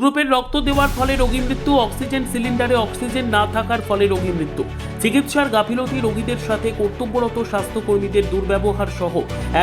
গ্রুপের রক্ত দেওয়ার ফলে রোগী মৃত্যু, অক্সিজেন সিলিন্ডারে অক্সিজেন না থাকার ফলে রোগী মৃত্যু। চিকিৎসার গাফিলতি রোগীদের সাথে কর্তব্যরত স্বাস্থ্যকর্মীদের দুর্ব্যবহার সহ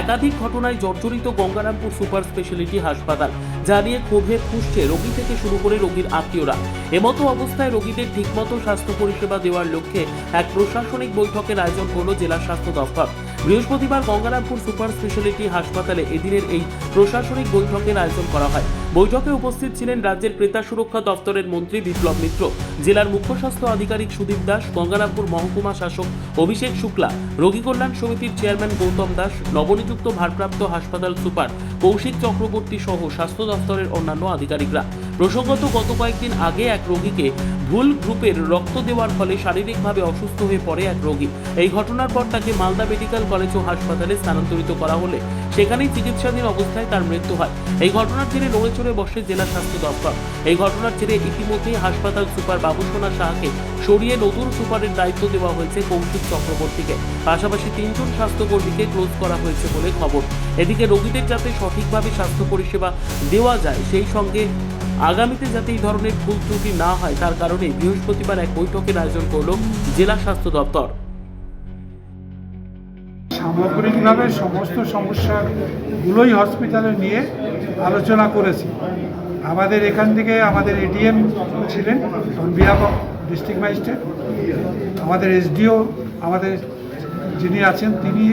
একাধিক ঘটনায় জর্জরিত গঙ্গারামপুর সুপার স্পেশালিটি হাসপাতাল যা নিয়ে ক্ষোভে ফুসছে রোগী থেকে শুরু করে রোগীর আত্মীয়রা। এমতো অবস্থায় রোগীদের ঠিকমতো স্বাস্থ্য পরিষেবা দেওয়ার লক্ষ্যে এক প্রশাসনিক বৈঠকের আয়োজন করল জেলা স্বাস্থ্য দফতর বৃহস্পতিবার গঙ্গারামপুর সুপার স্পেশালিটি হাসপাতালে এদিনের এই প্রশাসনিক বৈঠকের আয়োজন করা হয়। বৈঠকে উপস্থিত ছিলেন রাজ্যের ক্রেতা সুরক্ষা দপ্তরের মন্ত্রী বিপ্লব মিত্র, জেলার মুখ্য স্বাস্থ্য আধিকারিক সুদীপ দাস, গঙ্গারামপুর মহকুমা শাসক অভিষেক শুক্লা, রোগী কল্যাণ সমিতির চেয়ারম্যান গৌতম দাস, নবনিযুক্ত ভারপ্রাপ্ত হাসপাতাল সুপার কৌশিক চক্রবর্তী সহ স্বাস্থ্য দপ্তরের অন্যান্য আধিকারিকরা। প্রসঙ্গত, গত কয়েকদিন আগে এক রোগীকে ভুল গ্রুপের রক্ত দেওয়ার ফলে শারীরিকভাবে অসুস্থ হয়ে পড়ে এক রোগী। এই ঘটনার পর তাকে মালদা মেডিকেল কলেজ ও হাসপাতালে স্থানান্তরিত করা হলে সেখানেই চিকিৎসাধীন অবস্থায় তার মৃত্যু হয়। এই ঘটনার জেরে নড়ে চড়ে বসে জেলা স্বাস্থ্য দপ্তর। এই ঘটনার জেরে ইতিমধ্যেই হাসপাতাল সুপার বাবুসোনা সাহাকে সরিয়ে নতুন সুপারের দায়িত্ব দেওয়া হয়েছে কৌশিক চক্রবর্তীকে। পাশাপাশি তিনজন স্বাস্থ্যকর্মীকে ক্লোজ করা হয়েছে বলে খবর। এদিকে রোগীদের যাতে সঠিকভাবে স্বাস্থ্য পরিষেবা দেওয়া যায়, সেই সঙ্গে আগামীতে যাতে এই ধরনের ভুল ত্রুটি না হয়, তার কারণে বৃহস্পতিবার এক বৈঠকের আয়োজন করল জেলা স্বাস্থ্য দপ্তর। সামগ্রিকভাবে সমস্ত সমস্যাগুলোই হসপিটালে নিয়ে আলোচনা করেছি। আমাদের এখান থেকে আমাদের এডিএম ছিলেন অন ডিস্ট্রিক্ট ম্যাজিস্ট্রেট আমাদের এসডিও আমাদের যিনি আছেন তিনি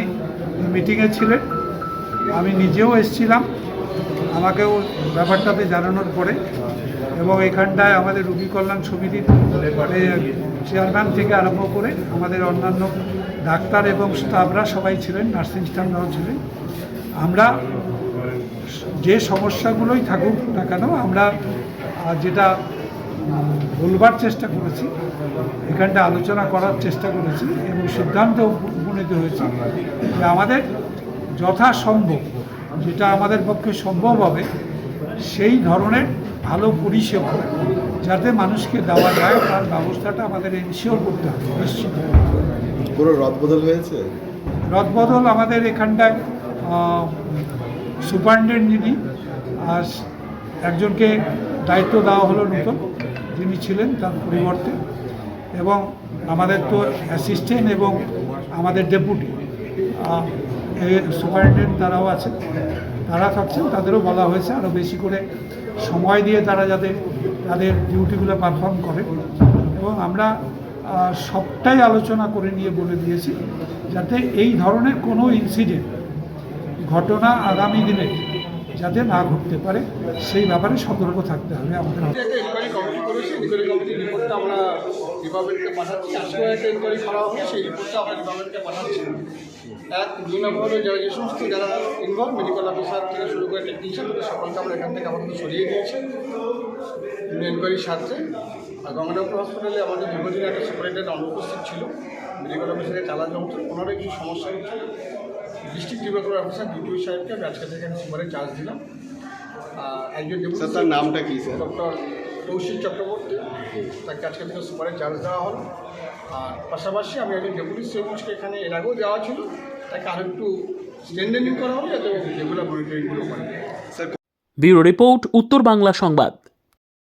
মিটিংয়ে ছিলেন। আমি নিজেও এসছিলাম। আমাকেও ব্যাপারটাতে জানানোর পরে এবং এখানটায় আমাদের রুগী কল্যাণ সমিতির চেয়ারম্যান থেকে আরম্ভ করে আমাদের অন্যান্য ডাক্তার এবং স্টাফরা সবাই ছিলেন, নার্সিং স্টাফরাও ছিলেন। আমরা যে সমস্যাগুলোই থাকুক না কেন, আমরা যেটা বলবার চেষ্টা করেছি, এখানটা আলোচনা করার চেষ্টা করেছি এবং সিদ্ধান্ত উপনীত হয়েছে যে আমাদের যথাসম্ভব যেটা আমাদের পক্ষে সম্ভব হবে সেই ধরনের ভালো পরিষেবা যাতে মানুষকে দেওয়া যায় তার ব্যবস্থাটা আমাদের এনশিওর করতে হবে নিশ্চিত। পুরো রদবদল হয়েছে? রদবদল আমাদের এখানটায় সুপারিনটেন্ডেন্ট যিনি আর একজনকে দায়িত্ব দেওয়া হলো নতুন যিনি ছিলেন তার পরিবর্তে এবং আমাদের তো অ্যাসিস্ট্যান্ট এবং আমাদের ডেপুটি সুপারিনটেন্ডেন্ট তারাও আছেন। তারা থাকছেন, তাদেরও বলা হয়েছে আরও বেশি করে সময় দিয়ে তারা যাতে তাদের ডিউটিগুলো পারফর্ম করে। এবং আমরা সবটাই আলোচনা করে নিয়ে বলে দিয়েছি যাতে এই ধরনের কোনো ইনসিডেন্ট ঘটনা আগামী দিনে যাতে না ঘটতে পারে, সেই ব্যাপারে সতর্ক থাকতে হবে আমাদের। ডিপার্টমেন্টকে পাঠাচ্ছি আজকেও একটা ইনকোয়ারি করা হবে সেই রিপোর্টটা আমরা ডিপার্টমেন্টকে পাঠাচ্ছি। এক দুই নম্বর হলো যারা যে সমস্ত যারা ইনভলভ মেডিকেল অফিসার থেকে শুরু করে টেকনিশিয়ান তাদের সকলকে আমরা এখান থেকে আমাদের সরিয়ে দিয়েছি। ইনকোয়ারির স্বার্থে আর গঙ্গারামপুর হসপিটালে আমাদের দীর্ঘদিন একটা সুপারিনটেন্ডেন্ট অনুপস্থিত ছিল। মেডিকেল অফিসারের চালা যন্ত্র ওনারও কিছু সমস্যা হচ্ছে। ডিস্ট্রিক্ট ডিপার্টমেন্ট অফিসার ডিটিও সাহেবকে আমি আজকে থেকে সুপারে চার্জ দিলাম। আর একজন নামটা কি স্যার? ডক্টর কৌশিক চক্রবর্তী। তাকে আজকে থেকে সুপারে চার্জ দেওয়া হলো। আর পাশাপাশি আমি একজন ডেপুটি সেভিংসকে এখানে এর আগেও দেওয়া ছিল। তাকে আরও একটু স্ট্যান্ডেনিং করা হবে যাতে রেগুলার মনিটরিংগুলো করে। ব্যুরো রিপোর্ট উত্তর বাংলা সংবাদ